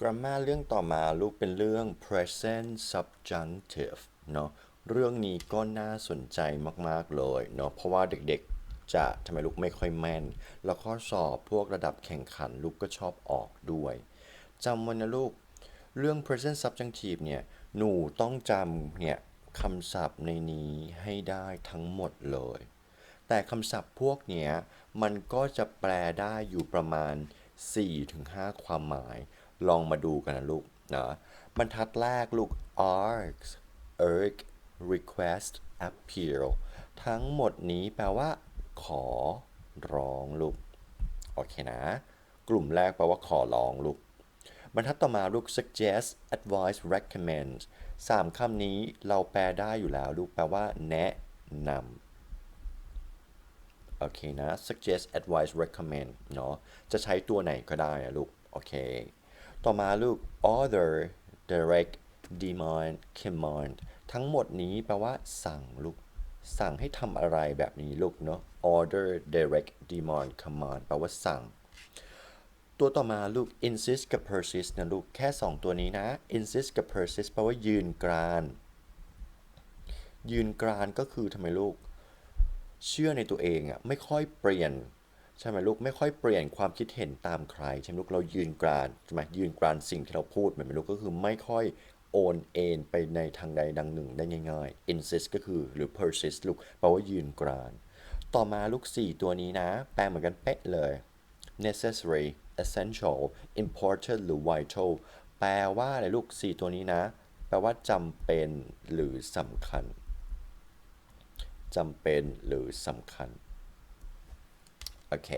grammar เรื่องต่อมาลูกเป็นเรื่อง present subjunctive เนาะเรื่องนี้ก็น่าสนใจมาก ๆ เลยเนาะเพราะว่าเด็กๆจะทำไมลูกไม่ค่อยแม่น แล้วข้อสอบพวกระดับแข่งขันลูกก็ชอบออกด้วยจำไว้นะลูก เรื่อง present subjunctive เนี่ย หนูต้องจำเนี่ยคำศัพท์ในนี้ให้ได้ทั้งหมดเลย แต่คำศัพท์พวกเนี้ยมันก็จะแปลได้อยู่ประมาณ 4-5 ความหมาย ลองมาดูกันนะลูกนะบรรทัดแรกลูก ask urge request appeal ทั้งหมดนี้แปลว่า ขอร้องลูก โอเคนะ กลุ่มแรกแปลว่าขอร้องลูก บรรทัดต่อมาลูก suggest advise recommend สามคำนี้เราแปลได้อยู่แล้วลูกแปลว่า แนะนำโอเคนะ suggest advise recommend เนาะจะใช้ตัวไหนก็ได้นะลูก โอเค ต่อมาลูก order direct demand command ทั้งหมดนี้แปลว่าสั่งลูก สั่งให้ทำอะไรแบบนี้ลูกเนาะ order direct demand command แปลว่าสั่ง ตัวต่อมาลูก insist กับ persist นะลูก แค่ 2 ตัวนี้นะ insist กับ persist แปลว่ายืนกราน ยืนกรานก็คือทำไมลูก เชื่อในตัวเองอะไม่ค่อยเปลี่ยน ใช่ไหมลูกไม่ค่อยเปลี่ยนความคิดเห็นตามใครใช่ไหมลูกเรายืนกรานใช่ไหมยืนกรานสิ่งที่เราพูดเหมือนไหมลูกก็คือไม่ค่อยโอนเอ็นไปในทางใดดังหนึ่งได้ง่ายๆ insist ก็คือหรือ persist ลูกแปลว่ายืนกราน ต่อมาลูก 4 ตัวนี้นะ แปลเหมือนกันเป๊ะเลย necessary essential important หรือ vital แปลว่าอะไรลูก 4 ตัวนี้นะ แปลว่าจำเป็นหรือสำคัญจำเป็นหรือสำคัญ โอเค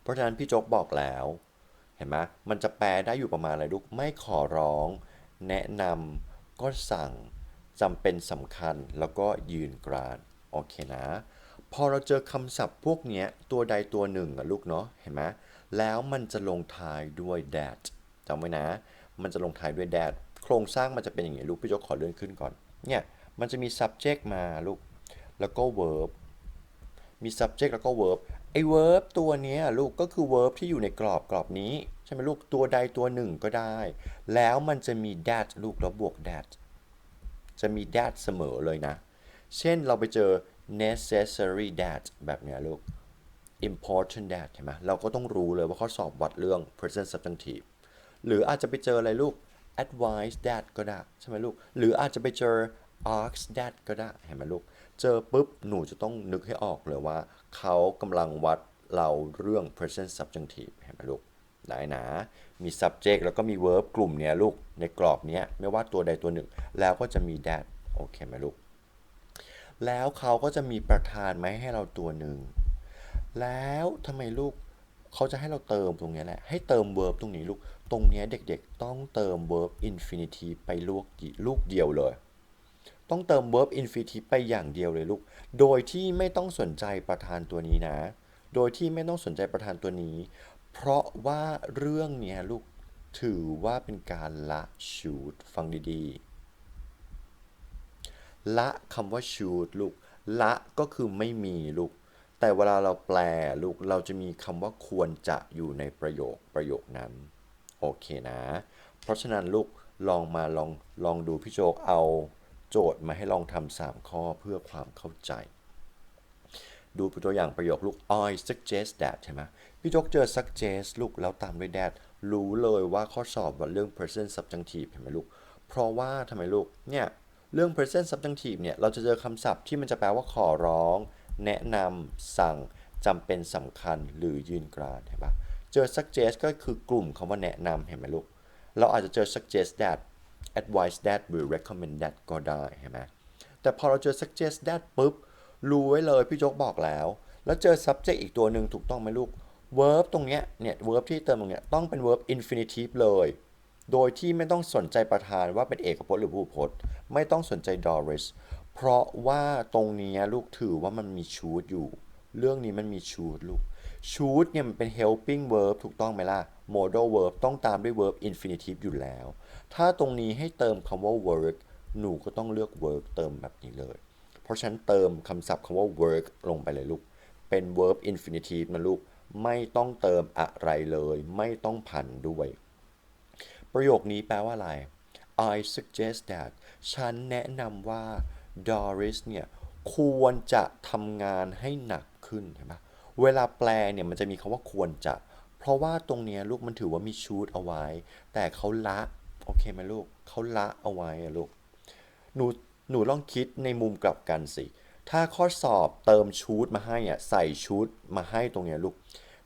เพราะฉะนั้นพี่โจ๊กบอกแล้ว เห็นไหมมันจะแปลได้อยู่ประมาณอะไรลูก ไม่ขอร้อง แนะนำก็สั่งจำเป็นสำคัญแล้วก็ยืนกราน โอเคนะ พอเราเจอคำศัพท์พวกเนี้ยตัวใดตัวหนึ่งอะลูกเนาะ เห็นไหมแล้วมันจะลงท้ายด้วย that จำไว้นะ มันจะลงท้ายด้วย that โครงสร้างมันจะเป็นอย่างนี้ลูก พี่โจ๊กขอเลื่อนขึ้นก่อน เนี่ย มันจะมี subject มาลูก แล้วก็ verb มี subject แล้วก็ verb ไอ้ verb ตัวนี้ลูกก็คือ verb ที่อยู่ในกรอบกรอบนี้ ใช่ไหมลูกตัวใดตัวหนึ่งก็ได้ แล้วมันจะมี that ลูกแล้วบวก that จะมี that เสมอเลยนะ เช่นเราไปเจอ necessary that แบบเนี้ยลูก important that เห็นไหมเราก็ต้องรู้เลยว่าข้อสอบวัดเรื่อง present subjunctive หรืออาจจะไปเจออะไรลูก advise that ก็ได้ ใช่ไหมลูก หรืออาจจะไปเจอ ask that ก็ได้เห็นไหมลูก เจอปุ๊บ หนูจะต้องนึกให้ออกเลยว่า เขากำลังวัดเราเรื่อง present subjunctive เห็นไหมลูกได้นะมี subject แล้วก็มี verb กลุ่มเนี้ยลูกในกรอบเนี้ยไม่ว่าตัวใดตัวหนึ่ง แล้วก็จะมี that โอเคไหมลูก แล้วเขาก็จะมีประธานไหมให้เราตัวหนึ่ง แล้วทำไมลูกเขาจะให้เราเติมตรงนี้แหละ ให้เติม verb ตรงนี้ลูก ตรงนี้เด็กๆ ต้องเติม verb infinitive ไปลูกลูกเดียวเลย ต้องเติม verb infinitive ไปอย่างเดียวเลยลูก โดยที่ไม่ต้องสนใจประธานตัวนี้นะ โดยที่ไม่ต้องสนใจประธานตัวนี้ เพราะว่าเรื่องนี้ลูกถือว่าเป็นการละชูดฟังดีๆ ละคำว่า shoot ลูก ละก็คือไม่มีลูก แต่เวลาเราแปลลูก เราจะมีคำว่าควรจะอยู่ในประโยคประโยคนั้น โอเคนะ เพราะฉะนั้นลูกลองมาลองลองดูพี่โจกเอา โจทย์มาให้ลองทำสามข้อเพื่อความเข้าใจ ดูตัวอย่างประโยคลูก I suggest that ใช่ไหมพี่โจกเจอ suggest ลูกแล้วตามด้วย that รู้เลยว่าข้อสอบเรื่อง present subjunctive เห็นไหมลูก เพราะว่าทำไมลูก เนี่ย เรื่อง present subjunctive เนี่ย เราจะเจอคำศัพท์ที่มันจะแปลว่าขอร้อง แนะนำสั่งจำเป็นสำคัญหรือยืนกรานเห็นปะเจอ suggest ก็คือกลุ่มคำว่าแนะนำเห็นไหมลูก เราอาจจะเจอ suggest that advise that หรือ recommend that ก็ได้เห็นไหมแต่พอเราเจอ suggest that ปุ๊บ รู้ไว้เลยพี่โจ๊กบอกแล้ว แล้วเจอ subject อีกตัวหนึ่งถูกต้องไหมลูก verb ตรงเนี้ยเนี่ย verb ที่เติมตรงเนี้ยต้องเป็น verb infinitive เลย โดยที่ไม่ต้องสนใจประธานว่าเป็นเอกพจน์หรือผู้พจน์ ไม่ต้องสนใจ Doris เพราะว่าตรงนี้ลูกถือว่ามันมี should อยู่ เรื่องนี้มันมี should ลูก should เนี่ยมันเป็น helping verb ถูกต้องไหมล่ะ modal verb ต้องตามด้วย verb infinitive อยู่แล้ว ถ้าตรงนี้ให้เติมคำว่า work หนูก็ต้องเลือก work เติมแบบนี้เลย เพราะฉันเติมคำศัพท์คำว่า work ลงไปเลยลูก เป็น verb infinitive นะลูก ไม่ต้องเติมอะไรเลย ไม่ต้องผันด้วย ประโยคนี้แปลว่าอะไร I suggest that ฉันแนะนำว่า Doris เนี่ยควรจะทำงานให้หนักขึ้นเห็นปะเวลาแปลเนี่ยมันจะมีคำว่าควรจะ เพราะว่าตรงนี้ลูกมันถือว่ามีชูดเอาไว้ แต่เขาละ โอเคไหมลูกเขาละเอาไว้อะลูกหนูหนูลองคิดในมุมกลับกันสิ ถ้าข้อสอบเติมชูดมาให้อะใส่ชูดมาให้ตรงเนี้ยลูก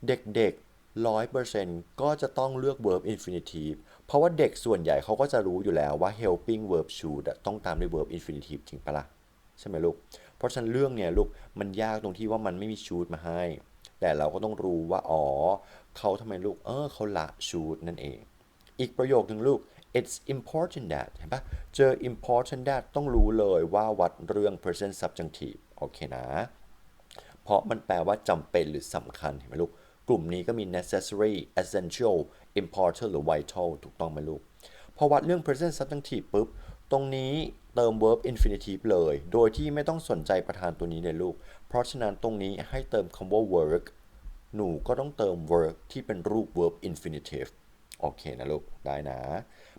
เด็กๆร้อยเปอร์เซ็นต์ก็จะต้องเลือก verb infinitive เพราะว่าเด็กส่วนใหญ่เขาก็จะรู้อยู่แล้วว่า helping verb should ต้องตามด้วย verb infinitive จริงปะล่ะใช่ไหมลูก เพราะฉะนั้นเรื่องเนี่ยลูกมันยากตรงที่ว่ามันไม่มี should มาให้ แต่เราก็ต้องรู้ว่า อ๋อเขาทำไมลูก เออเขาละ should นั่นเอง อีกประโยคหนึ่งลูก it's important that เห็นปะเจอ important that ต้องรู้เลยว่าวัดเรื่อง present subjunctive โอเคนะ เพราะมันแปลว่าจำเป็นหรือสำคัญเห็นไหมลูก กลุ่มนี้ก็มี necessary essential important หรือ vital ถูกต้องไหมลูก พอวัดเรื่อง present subjunctive ปุ๊บ ตรงนี้เติม verb infinitive เลย โดยที่ไม่ต้องสนใจประธานตัวนี้เลยลูก เพราะฉะนั้นตรงนี้ให้เติมคำว่า work หนูก็ต้องเติม work ที่เป็นรูป verb infinitive โอเคนะลูก ได้นะ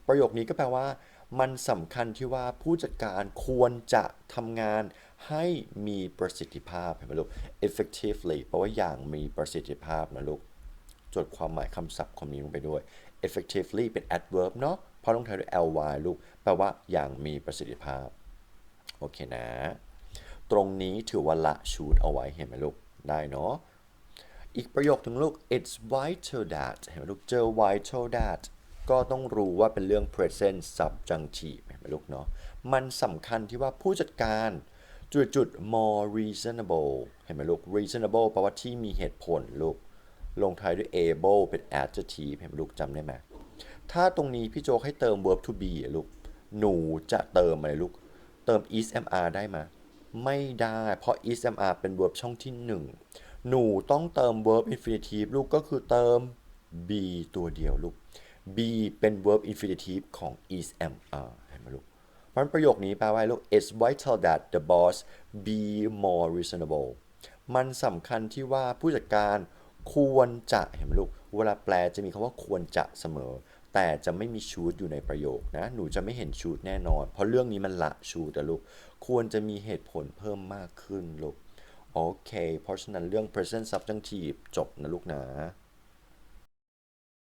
ประโยคนี้ก็แปลว่า มันสำคัญที่ว่าผู้จัดการควรจะทำงานให้มีประสิทธิภาพเห็นไหมลูก effectively แปลว่าอย่างมีประสิทธิภาพนะลูกจดความหมายคำศัพท์คำนี้ลงไปด้วย effectively เป็น adverb เนาะเพราะต้องท้ายด้วย ly ลูก แปลว่าอย่างมีประสิทธิภาพ โอเคนะ ตรงนี้ถือว่าละชูดเอาไว้เห็นไหมลูก ได้เนาะ อีกประโยคถึงลูก it's vital that เห็นไหมลูก เจอ vital that ก็ต้องรู้ว่าเป็นเรื่อง present subjunctive เห็นไหมลูกเนาะ มันสำคัญที่ว่าผู้จัดการจุดจุด more reasonable เห็นไหมลูก reasonable แปลว่าที่มีเหตุผลลูก ลงท้ายด้วย able เป็น adjective เห็นไหมลูกจำได้ไหม ถ้าตรงนี้พี่โจให้เติม verb to be ลูก หนูจะเติมอะไรลูก เติม is mr ได้ไหมไม่ได้ เพราะ is mr เป็น verb ช่องที่หนึ่งหนูต้องเติม verb infinitive ลูกก็คือเติม be ตัวเดียวลูก be เป็น verb infinitive ของ is mr เห็นไหมลูกเพราะฉะนั้นประโยคนี้แปลว่าลูก it's vital that the boss be more reasonable มันสำคัญที่ว่าผู้จัดการควรจะเห็นไหมลูก เวลาแปลจะมีคำว่าควรจะเสมอ แต่จะไม่มีชูดอยู่ในประโยคนะ หนูจะไม่เห็นชูดแน่นอน เพราะเรื่องนี้มันละชูดลูก ควรจะมีเหตุผลเพิ่มมากขึ้นลูก โอเค เพราะฉะนั้นเรื่อง present subjunctive จบนะลูกนะ